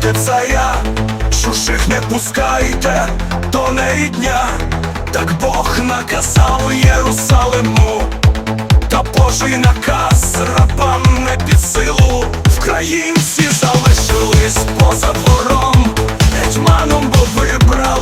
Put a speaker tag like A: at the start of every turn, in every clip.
A: це я, чужих не пускайте до неї дня, так Бог наказав Єрусалиму, та Божий наказ рабам не під силу. Українці залишились поза двором, гетьманом, бо вибрали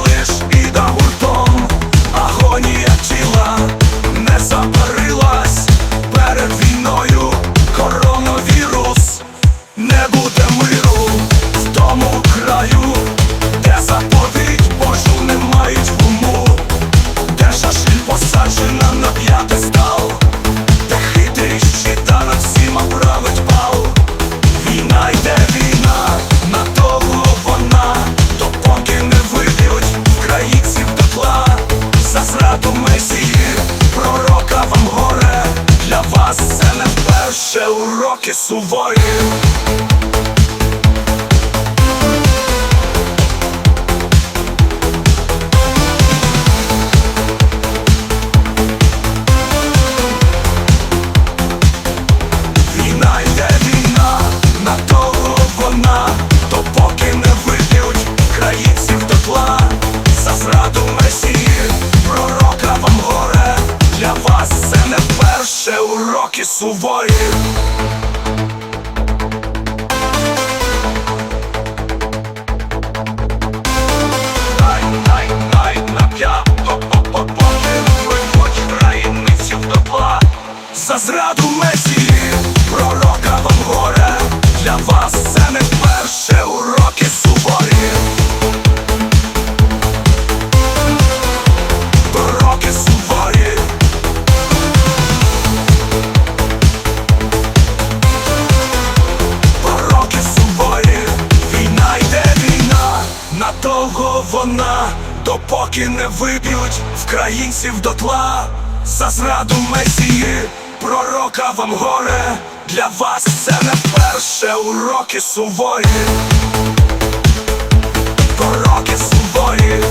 A: уроки суворі. Війна йде війна, надовго вона, допоки не виб'ють українців дотла. За зраду месії, пророка вам горе, для вас це не вперше уроки суворі. Зраду месії, пророка вам горе, для вас це не вперше уроки суворі. Уроки суворі. Уроки суворі. Війна йде війна, надовго вона, допоки не виб'ють українців дотла. За зраду месії, пророка вам горе, для вас це не перше. Уроки суворі, пороки суворі.